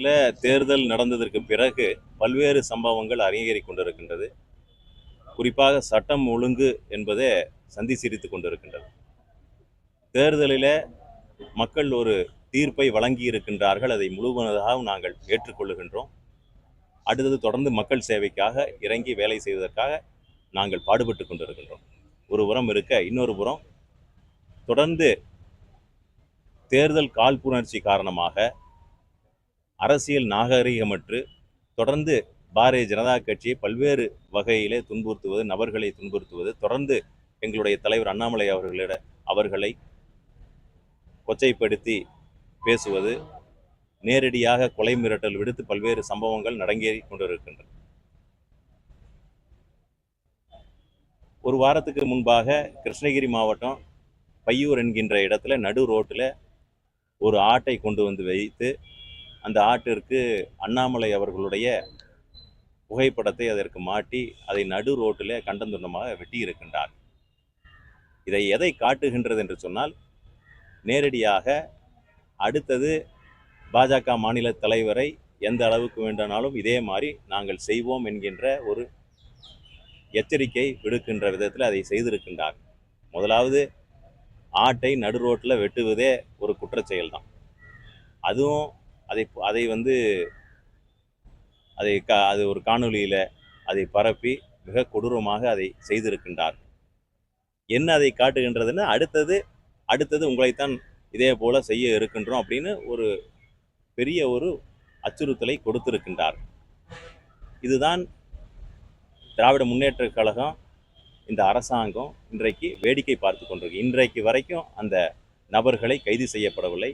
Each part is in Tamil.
தமிழகத்தில் தேர்தல் நடந்ததற்கு பிறகு பல்வேறு சம்பவங்கள் அரங்கேறி கொண்டிருக்கின்றது. குறிப்பாக சட்டம் ஒழுங்கு என்பதே சந்தி சிரித்து கொண்டிருக்கின்றது. தேர்தலில் மக்கள் ஒரு தீர்ப்பை வழங்கி இருக்கின்றார்கள் அதை முழுவனதாகவும் நாங்கள் ஏற்றுக்கொள்ளுகின்றோம் அடுத்தது தொடர்ந்து மக்கள் சேவைக்காக இறங்கி வேலை செய்வதற்காக நாங்கள் பாடுபட்டு கொண்டிருக்கின்றோம். ஒரு புறம் இருக்க இன்னொரு புறம் தொடர்ந்து தேர்தல் காழ்ப்புணர்ச்சி காரணமாக அரசியல் நாகரிகமற்று தொடர்ந்து பாரதிய ஜனதா கட்சியை பல்வேறு வகையிலே துன்புறுத்துவது நபர்களை துன்புறுத்துவது தொடர்ந்து எங்களுடைய தலைவர் அண்ணாமலை அவர்களிட அவர்களை கொச்சைப்படுத்தி பேசுவது நேரடியாக கொலை மிரட்டல் விடுத்து பல்வேறு சம்பவங்கள் நடங்கேறி கொண்டிருக்கின்றன. ஒரு வாரத்துக்கு முன்பாக கிருஷ்ணகிரி மாவட்டம் பையூர் என்கின்ற இடத்துல நடு ரோட்டில் ஒரு ஆட்டை கொண்டு வந்து வைத்து அந்த ஆட்டிற்கு அண்ணாமலை அவர்களுடைய புகைப்படத்தை அதற்கு மாட்டி அதை நடு ரோட்டில் கண்டந்துண்டமாக வெட்டியிருக்கின்றார். இதை எதை காட்டுகின்றது என்று சொன்னால் நேரடியாக அடுத்தது பாஜக மாநில தலைவரை எந்த அளவுக்கு வேண்டானாலும் இதே மாதிரி நாங்கள் செய்வோம் என்கின்ற ஒரு எச்சரிக்கை விடுக்கின்ற விதத்தில் அதை செய்திருக்கின்றார். முதலாவது ஆட்டை நடு ரோட்டில் வெட்டுவதே ஒரு குற்றச்செயல் தான் அதுவும் அதை அதை வந்து அதை க அது ஒரு காணொளியில் அதை பரப்பி மிக கொடூரமாக அதை செய்திருக்கின்றார். என்ன அதை காட்டுகின்றதுன்னு அடுத்தது அடுத்தது உங்களைத்தான் இதே போல் செய்ய இருக்கின்றோம் அப்படின்னு ஒரு பெரிய ஒரு அச்சுறுத்தலை கொடுத்திருக்கின்றார். இதுதான் திராவிட முன்னேற்ற கழகம் இந்த அரசாங்கம் இன்றைக்கு வேடிக்கை பார்த்து கொண்டிருக்கு. இன்றைக்கு வரைக்கும் அந்த நபர்களை கைது செய்யப்படவில்லை.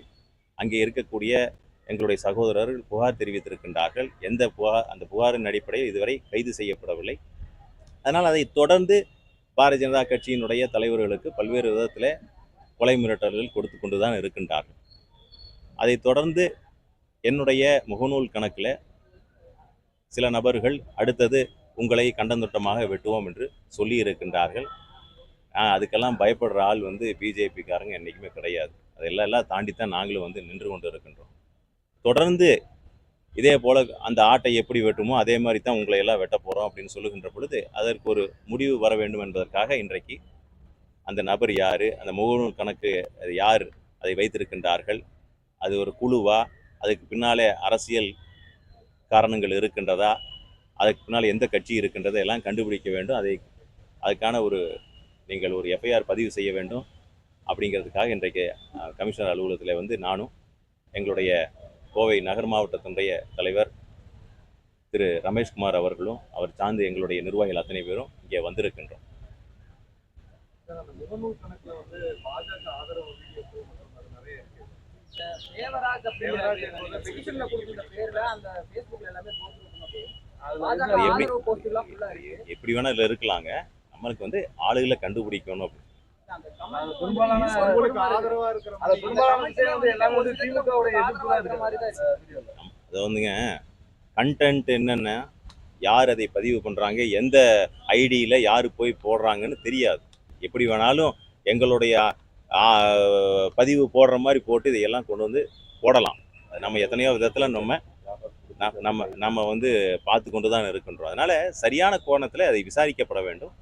அங்கே இருக்கக்கூடிய எங்களுடைய சகோதரர்கள் புகார் தெரிவித்திருக்கின்றார்கள். எந்த புகார் அந்த புகாரின் அடிப்படையில் இதுவரை கைது செய்யப்படவில்லை. அதனால் அதை தொடர்ந்து பாரதிய ஜனதா கட்சியினுடைய தலைவர்களுக்கு பல்வேறு விதத்தில் கொலை மிரட்டல்கள் கொடுத்து கொண்டு தான் இருக்கின்றார்கள். அதைத் தொடர்ந்து என்னுடைய முகநூல் கணக்கில் சில நபர்கள் அடுத்தது உங்களை கண்டந்தொட்டமாக வெட்டுவோம் என்று சொல்லி இருக்கின்றார்கள். அதுக்கெல்லாம் பயப்படுற ஆள் வந்து பிஜேபிக்காரங்க என்றைக்குமே கிடையாது. அதெல்லாம் எல்லாம் தாண்டி தான் நாங்களும் வந்து நின்று கொண்டு இருக்கின்றோம் தொடர்ந்து இதே போல் அந்த ஆட்டை எப்படி வெட்டுமோ அதே மாதிரி தான் உங்களை எல்லாம் வெட்ட போகிறோம் அப்படின்னு சொல்லுகின்ற பொழுது அதற்கு ஒரு முடிவு வர வேண்டும் என்பதற்காக இன்றைக்கு அந்த நபர் யார் அந்த முகநூல் கணக்கு அது யார் அதை வைத்திருக்கின்றார்கள் அது ஒரு குழுவா அதுக்கு பின்னாலே அரசியல் காரணங்கள் இருக்கின்றதா அதுக்கு பின்னால் எந்த கட்சி இருக்கின்றதை எல்லாம் கண்டுபிடிக்க வேண்டும். அதை அதுக்கான ஒரு நீங்கள் ஒரு எஃப்ஐஆர் பதிவு செய்ய வேண்டும். அப்படிங்கிறதுக்காக இன்றைக்கு கமிஷனர் அலுவலகத்தில் வந்து நானும் எங்களுடைய கோவை நகர் மாவட்டத்தினுடைய தலைவர் திரு ரமேஷ்குமார் அவர்களும் அவர் சார்ந்து எங்களுடைய நிர்வாகிகள் அத்தனை பேரும் இங்கே வந்திருக்கின்றோம். எப்படி- வேணா இதில் இருக்கலாங்க. நம்மளுக்கு வந்து ஆளுகளை கண்டுபிடிக்கணும் அது வந்துங்க கண்டென்ட் என்னென்ன யார் அதை பதிவு பண்ணுறாங்க எந்த ஐடியில் யார் போய் போடுறாங்கன்னு தெரியாது. எப்படி வேணாலும் எங்களுடைய பதிவு போடுற மாதிரி போட்டு இதையெல்லாம் கொண்டு வந்து போடலாம். நம்ம எத்தனையோ விதத்தில் நம்ம நம்ம நம்ம வந்து பார்த்து கொண்டு தான் இருக்கின்றோம். அதனால் சரியான கோணத்தில் அதை விசாரிக்கப்பட வேண்டும்.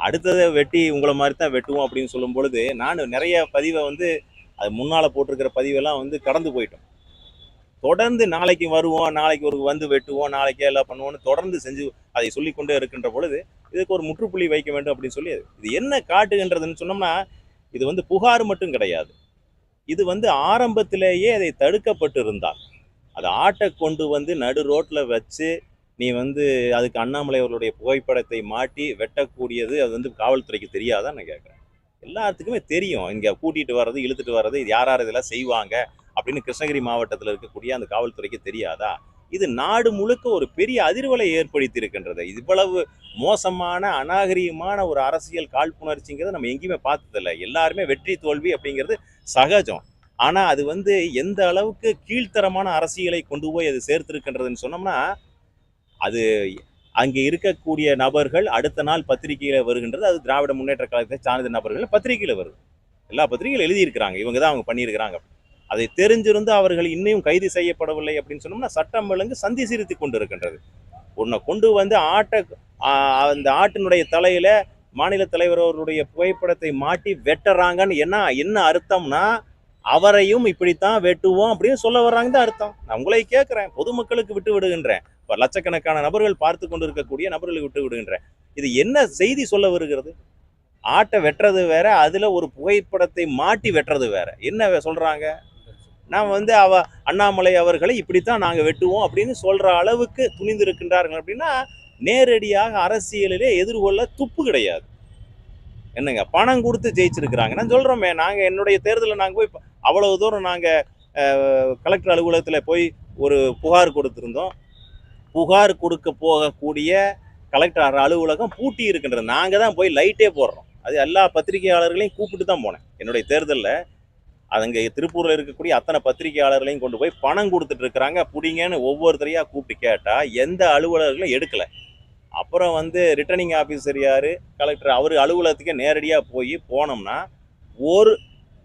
அடுத்ததை வெட்டி உங்களை மாதிரி தான் வெட்டுவோம் அப்படின்னு சொல்லும் பொழுது நான் நிறைய பதிவை வந்து அது முன்னால் போட்டிருக்கிற பதிவெல்லாம் வந்து கடந்து போயிட்டோம். தொடர்ந்து நாளைக்கு வருவோம் நாளைக்கு ஒரு வந்து வெட்டுவோம் நாளைக்கே எல்லாம் பண்ணுவோம்னு தொடர்ந்து செஞ்சு அதை சொல்லிக்கொண்டே இருக்கின்ற பொழுது இதுக்கு ஒரு முற்றுப்புள்ளி வைக்க வேண்டும் அப்படின்னு சொல்லி இது என்ன காட்டுகின்றதுன்னு சொன்னோம்னா இது வந்து புகார் மட்டும் கிடையாது. இது வந்து ஆரம்பத்திலேயே அதை தடுக்கப்பட்டு இருந்தால் அதை ஆட்டை கொண்டு வந்து நடு ரோட்டில் வச்சு நீ வந்து அதுக்கு அண்ணாமலை அவர்களுடைய புகைப்படத்தை மாட்டி வெட்டக்கூடியது அது வந்து காவல்துறைக்கு தெரியாதான் நான் கேட்குறேன். எல்லாத்துக்குமே தெரியும். இங்கே கூட்டிகிட்டு வர்றது இழுத்துட்டு வர்றது இது யார் யார் இதெல்லாம் செய்வாங்க அப்படின்னு கிருஷ்ணகிரி மாவட்டத்தில் இருக்கக்கூடிய அந்த காவல்துறைக்கு தெரியாதா? இது நாடு முழுக்க ஒரு பெரிய அதிர்வலை ஏற்படுத்தி இருக்கின்றது இவ்வளவு மோசமான அநாகரிகமான ஒரு அரசியல் காழ்ப்புணர்ச்சிங்கிறத நம்ம எங்கேயுமே பார்த்ததில்ல. எல்லாருமே வெற்றி தோல்வி அப்படிங்கிறது சகஜம். ஆனால் அது வந்து எந்த அளவுக்கு கீழ்த்தரமான அரசியலை கொண்டு போய் அது சேர்த்திருக்கின்றதுன்னு சொன்னோம்னா அது அங்கே இருக்கக்கூடிய நபர்கள் அடுத்த நாள் பத்திரிகையில் வருகின்றது. அது திராவிட முன்னேற்ற கழகத்தை சார்ந்த நபர்கள் பத்திரிகையில் வருது. எல்லா பத்திரிகையில் எழுதியிருக்கிறாங்க. இவங்க தான் அவங்க பண்ணியிருக்கிறாங்க. அதை தெரிஞ்சிருந்து அவர்கள் இன்னும் கைது செய்யப்படவில்லை அப்படின்னு சொன்னோம்னா சட்டம் ஒழுங்கு சந்தி சிரித்து கொண்டு இருக்கின்றது உன்னை கொண்டு வந்து ஆட்டை அந்த ஆட்டினுடைய தலையில் மாநில தலைவர் அவருடைய புகைப்படத்தை மாட்டி வெட்டுறாங்கன்னு என்ன என்ன அர்த்தம்னா அவரையும் இப்படித்தான் வெட்டுவோம் அப்படின்னு சொல்ல வர்றாங்க தான் அர்த்தம். நான் உங்களை கேட்குறேன். பொதுமக்களுக்கு விட்டு விடுகின்றேன். லட்சக்கணக்கான நபர்கள் பார்த்து கொண்டு இருக்கக்கூடிய விட்டு விடுகின்றேன். இது என்ன செய்தி சொல்ல வருகிறது? ஆட்டை வெட்டுறது வேற அதில் ஒரு புகைப்படத்தை மாட்டி வெட்டுறது வேற. என்ன வே- நான் வந்து அவ அண்ணாமலை அவர்களை இப்படித்தான் நாங்கள் வெட்டுவோம் அப்படின்னு சொல்கிற அளவுக்கு துணிந்திருக்கின்றார்கள் அப்படின்னா நேரடியாக அரசியலிலே எதிர்கொள்ள துப்பு கிடையாது. என்னங்க பணம் கொடுத்து ஜெயிச்சிருக்கிறாங்க. நான் சொல்கிறோமே நாங்கள் என்னுடைய தேர்தலில் நாங்கள் போய் அவ்வளவு தூரம் நாங்கள் கலெக்டர் அலுவலகத்தில் போய் ஒரு புகார் கொடுத்துருந்தோம். புகார் கொடுக்க போகக்கூடிய கலெக்டர் அலுவலகம் பூட்டி இருக்கின்றது. நாங்கள் தான் போய் லைட்டே போடுறோம். அது எல்லா பத்திரிகையாளர்களையும் கூப்பிட்டு தான் போனேன். என்னுடைய தேர்தலில் அதுங்க திருப்பூரில் இருக்கக்கூடிய அத்தனை பத்திரிகையாளர்களையும் கொண்டு போய் பணம் கொடுத்துட்டு இருக்கிறாங்க. ஒவ்வொருத்தரையாக கூப்பிட்டு கேட்டால் எந்த அலுவலர்களும் எடுக்கலை. அப்புறம் வந்து ரிட்டர்னிங் ஆஃபீஸர் யார்? கலெக்டர். அவர் அலுவலகத்துக்கே நேரடியாக போய் போனோம்னா ஒரு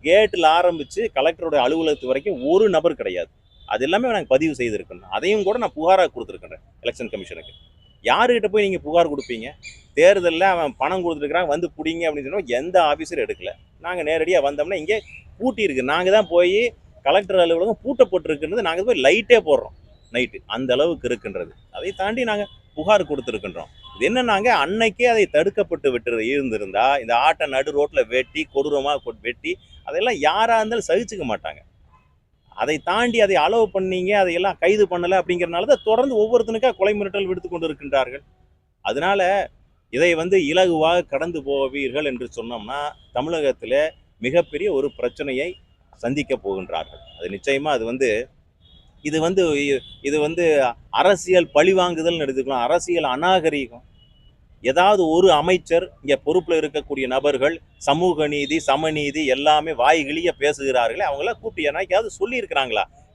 கேட்டில் ஆரம்பித்து கலெக்டரோட அலுவலகத்து வரைக்கும் ஒரு நபர் கிடையாது. அது எல்லாமே நாங்கள் பதிவு செய்திருக்கணும் அதையும் கூட நான் புகாராக கொடுத்துருக்கேன் எலெக்ஷன் கமிஷனுக்கு யாருக்கிட்ட போய் நீங்கள் புகார் கொடுப்பீங்க? தேர்தலில் அவன் பணம் கொடுத்துருக்குறான் வந்து பிடிங்க அப்படின்னு சொன்னால் எந்த ஆஃபீஸரும் எடுக்கல. நாங்கள் நேரடியாக வந்தோம்னா இங்கே பூட்டி இருக்கு. நாங்கள் தான் போய் கலெக்டர் அலுவலகம் பூட்டப்பட்டிருக்குன்றது நாங்கள் போய் லைட்டே போடுறோம் நைட்டு அந்த அளவுக்கு இருக்கின்றது. அதை தாண்டி நாங்கள் புகார் கொடுத்துருக்கின்றோம். இது என்னன்னாங்க அன்னைக்கே அதை தடுக்கப்பட்டு விட்டு இருந்திருந்தா இந்த ஆட்டை நடு ரோட்டில் வெட்டி கொடூரமாக வெட்டி அதெல்லாம் யாராக இருந்தாலும் சகிச்சுக்க மாட்டாங்க. அதை தாண்டி அதை அலோவ் பண்ணீங்க அதையெல்லாம் கைது பண்ணலை அப்படிங்கிறனால தான் தொடர்ந்து ஒவ்வொருத்தனுக்காக கொலை மிரட்டல் விடுத்து கொண்டு இருக்கின்றார்கள் அதனால இதை வந்து இலகுவாக கடந்து போவீர்கள் என்று சொன்னோம்னா தமிழகத்தில் மிகப்பெரிய ஒரு பிரச்சனையை சந்திக்க போகின்றார்கள். அது நிச்சயமாக அது வந்து இது வந்து இது வந்து அரசியல் பழிவாங்குதல்னு எடுத்துக்கலாம். அரசியல் அநாகரீகம். ஏதாவது ஒரு அமைச்சர் இங்கே பொறுப்பில் இருக்கக்கூடிய நபர்கள் சமூக நீதி சமநீதி எல்லாமே வாய்கிளிய பேசுகிறார்களே அவங்களாம் கூப்பிட்டு என்னைக்காவது சொல்லி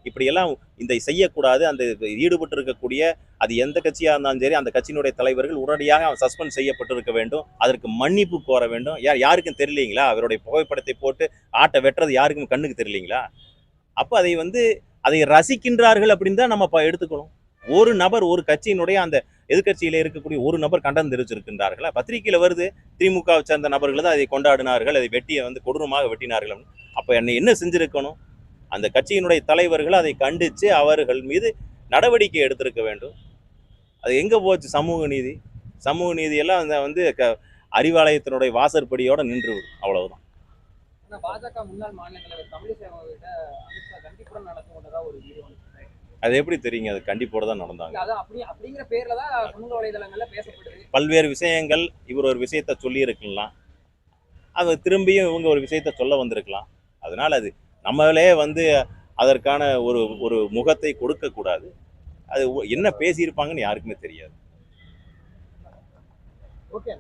இப்படியெல்லாம் இந்த செய்யக்கூடாது அந்த ஈடுபட்டு இருக்கக்கூடிய அது எந்த கட்சியாக இருந்தாலும் சரி அந்த கட்சியினுடைய தலைவர்கள் உடனடியாக சஸ்பெண்ட் செய்யப்பட்டிருக்க வேண்டும் அதற்கு மன்னிப்பு கோர வேண்டும். யார் யாருக்கும் தெரியலீங்களா? அவருடைய புகைப்படத்தை போட்டு ஆட்டை வெட்டுறது யாருக்கும் கண்ணுக்கு தெரியலீங்களா? அப்போ அதை வந்து அதை ரசிக்கின்றார்கள் அப்படின்னு தான் நம்ம எடுத்துக்கணும். ஒரு நபர் ஒரு கட்சியினுடைய அந்த எதிர்கட்சியில் இருக்கக்கூடிய ஒரு நபர் கண்டனம் தெரிவிச்சிருக்கின்றார்களா பத்திரிகையில் வருது திமுகவை சேர்ந்த நபர்கள் தான் அதை கொண்டாடினார்கள் அதை வெட்டியை வந்து கொடூரமாக வெட்டினார்கள் அப்போ என்னை என்ன என்ன செஞ்சிருக்கணும்? அந்த கட்சியினுடைய தலைவர்கள் அதை கண்டித்து அவர்கள் மீது நடவடிக்கை எடுத்திருக்க வேண்டும். அது எங்கே போச்சு சமூக நீதி? சமூக நீதி எல்லாம் அந்த வந்து க- அறிவாலயத்தினுடைய வாசற்படியோட நின்று அவ்வளவுதான். பாஜக முன்னாள் மாநிலங்களவை தமிழிசை அவர்கிட்ட அமித்ஷா கண்டிப்புடன் நடந்து கொண்டதா ஒரு வீடியோ அது எப்படி தெரியுங்க? அது கண்டிப்போட தான் நடந்தாங்க. பல்வேறு விஷயங்கள் இவர் ஒரு விஷயத்த சொல்லி இருக்கலாம் அது திரும்பியும் இவங்க ஒரு விஷயத்த சொல்ல வந்திருக்கலாம். அதனால அது நம்மளே வந்து அதற்கான ஒரு ஒரு முகத்தை கொடுக்க கூடாது. அது என்ன பேசியிருப்பாங்கன்னு யாருக்குமே தெரியாது. ஓகே